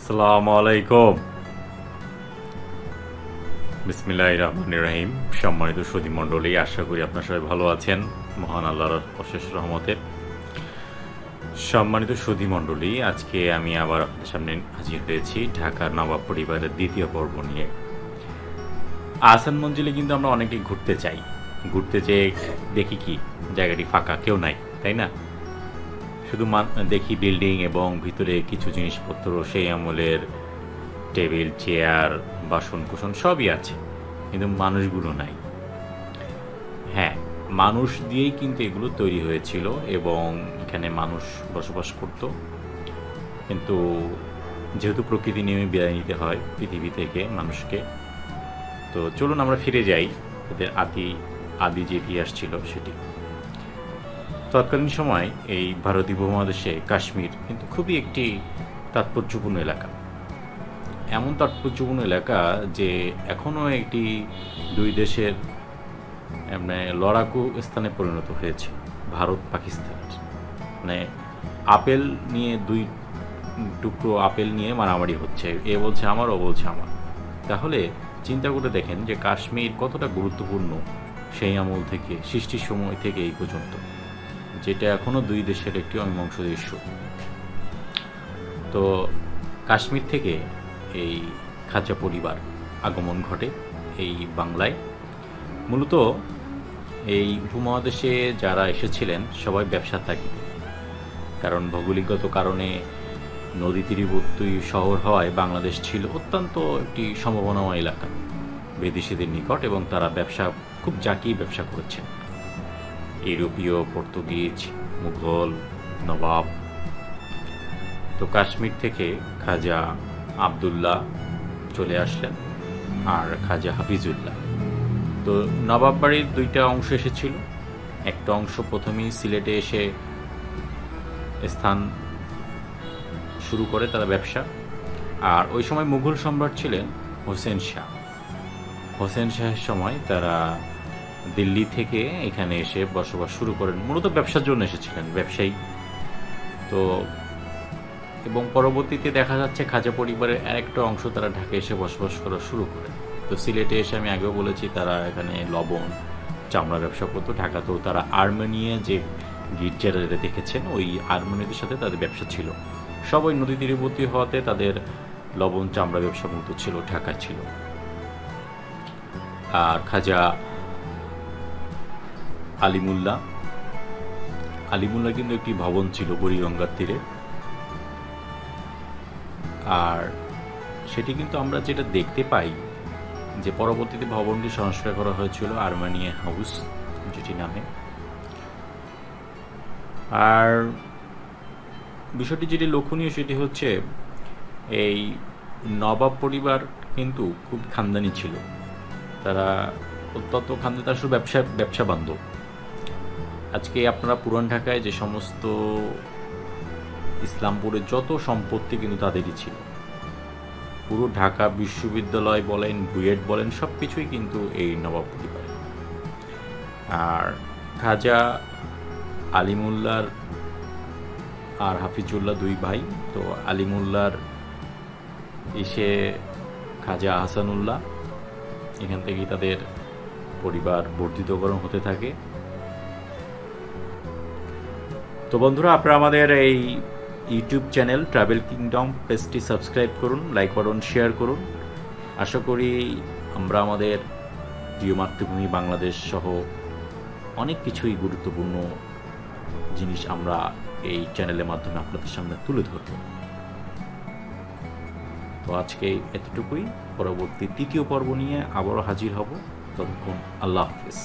আসসালামু আলাইকুম বিসমিল্লাহ রহমান রহিম সম্মানিত সুদী মণ্ডলী, আশা করি আপনার সবাই ভালো আছেন। মহান আল্লাহর অশেষ রহমতে। সম্মানিত সুদী মণ্ডলী, আজকে আমি আবার আপনাদের সামনে হাজির হয়েছি ঢাকার নবাব পরিবারের দ্বিতীয় পর্ব নিয়ে। আসান মঞ্জিলে কিন্তু আমরা অনেকেই ঘুরতে চাই। ঘুরতে যেয়ে দেখি কি, জায়গাটি ফাঁকা, কেউ নাই, তাই না? শুধু দেখি বিল্ডিং এবং ভিতরে কিছু জিনিসপত্র, সেই আমলের টেবিল চেয়ার বাসন কুসন সবই আছে। কিন্তু মানুষগুলো নাই। হ্যাঁ মানুষ দিয়েই কিন্তু এগুলো তৈরি হয়েছিল এবং এখানে মানুষ বসবাস করত। কিন্তু যেহেতু প্রকৃতি নিয়মে বিদায় নিতে হয় পৃথিবী থেকে মানুষকে, তো চলুন আমরা ফিরে যাই। ওদের আদি আদি যে ইতিহাস ছিল সেটি। তৎকালীন সময় এই ভারতীয় উপমহাদেশে কাশ্মীর কিন্তু খুবই একটি তাৎপর্যপূর্ণ এলাকা। এমন তাৎপর্যপূর্ণ এলাকা যে এখনও একটি দুই দেশের মানে লড়াকু স্থানে পরিণত হয়েছে, ভারত, পাকিস্তান। মানে আপেল নিয়ে দুই টুকরো আপেল নিয়ে মারামারি হচ্ছে, এ বলছে আমার, ও বলছে আমার। তাহলে চিন্তা করে দেখেন যে কাশ্মীর কতটা গুরুত্বপূর্ণ সেই আমল থেকে, সৃষ্টির সময় থেকে এই পর্যন্ত। যেটা এখনও দুই দেশের একটি অমীমাংস দৃশ্য তো কাশ্মীর থেকে এই খাজা পরিবার আগমন ঘটে এই বাংলায়। মূলত এই উপমহাদেশে যারা এসেছিলেন সবাই ব্যবসার তাগিদে কারণ ভৌগোলিকগত কারণে নদী তীরবর্তী শহর হওয়ায় বাংলাদেশ ছিল অত্যন্ত একটি সম্ভাবনাময় এলাকা। বিদেশিদের নিকট এবং তারা ব্যবসা, খুব জাকিয়ে ব্যবসা করেছেন। ইউরোপীয়, পর্তুগিজ, মুঘল, নবাব। তো কাশ্মীর থেকে খাজা আবদুল্লাহ চলে আসলেন আর খাজা হাফিজুল্লাহ। তো নবাব বাড়ির দুইটা অংশ এসেছিল। একটা অংশ প্রথমেই সিলেটে এসে স্থান শুরু করে তারা ব্যবসা। আর ওই সময় মুঘল সম্রাট ছিলেন হোসেন শাহ। হোসেন শাহের সময় তারা দিল্লি থেকে এখানে এসে বসবাস শুরু করেন। মূলত ব্যবসার জন্য এসেছিলেন, ব্যবসায়ী। তো এবং পরবর্তীতে দেখা যাচ্ছে খাজা পরিবারের আরেকটা অংশ তারা ঢাকা এসে বসবাস করা শুরু করে। তো সিলেটে এসে আমি আগেও বলেছি, তারা এখানে লবণ, চামড়া ব্যবসা করতো। ঢাকাতেও তারা আর্মেনিয়া যে গির্জারা দেখেছেন, ওই আর্মেনিয়াদের সাথে তাদের ব্যবসা ছিল। সবাই নদী তীরবর্তী হওয়াতে তাদের লবণ, চামড়া ব্যবসা মূলত ছিল ঢাকা ছিল। আর খাজা আলিমুল্লাহ আলিমুল্লাহ কিন্তু একটি ভবন ছিল বুড়িগঙ্গার তীরে। আর সেটি কিন্তু আমরা যেটা দেখতে পাই যে পরবর্তীতে ভবনটি সংস্কার করা হয়েছিল আর্মানিয়া হাউস, যেটি নামে। আর বিষয়টি যেটি লক্ষণীয় সেটি হচ্ছে এই নবাব পরিবার কিন্তু খুব খানদানি ছিল। তারা অত্যন্ত খান্দে তারা শুধু ব্যবসা ব্যবসা বান্ধব। আজকে আপনারা পুরান ঢাকায় যে সমস্ত ইসলামপুরের যত সম্পত্তি কিন্তু তাদেরই ছিল। পুরো ঢাকা বিশ্ববিদ্যালয় বলেন, বুয়েট বলেন সব কিছুই কিন্তু এই নবাব পরিবার। আর খাজা আলিমুল্লার আর হাফিজুল্লাহ দুই ভাই, তো আলিমুল্লার এসে খাজা আহসানুল্লাহ, এখান থেকেই তাদের পরিবার বর্ধিতকরণ হতে থাকে। তো বন্ধুরা, আপনারা আমাদের এই ইউটিউব চ্যানেল ট্রাভেল কিংডম পেজটি সাবস্ক্রাইব করুন লাইক করুন শেয়ার করুন। আশা করি আমরা আমাদের প্রিয় মাতৃভূমি বাংলাদেশ সহ অনেক কিছুই গুরুত্বপূর্ণ জিনিস আমরা এই চ্যানেলের মাধ্যমে আপনাদের সামনে তুলে ধরব। তো আজকে এতটুকুই। পরবর্তী তৃতীয় পর্ব নিয়ে আবারও হাজির হব। ততক্ষণ আল্লাহ হাফিজ।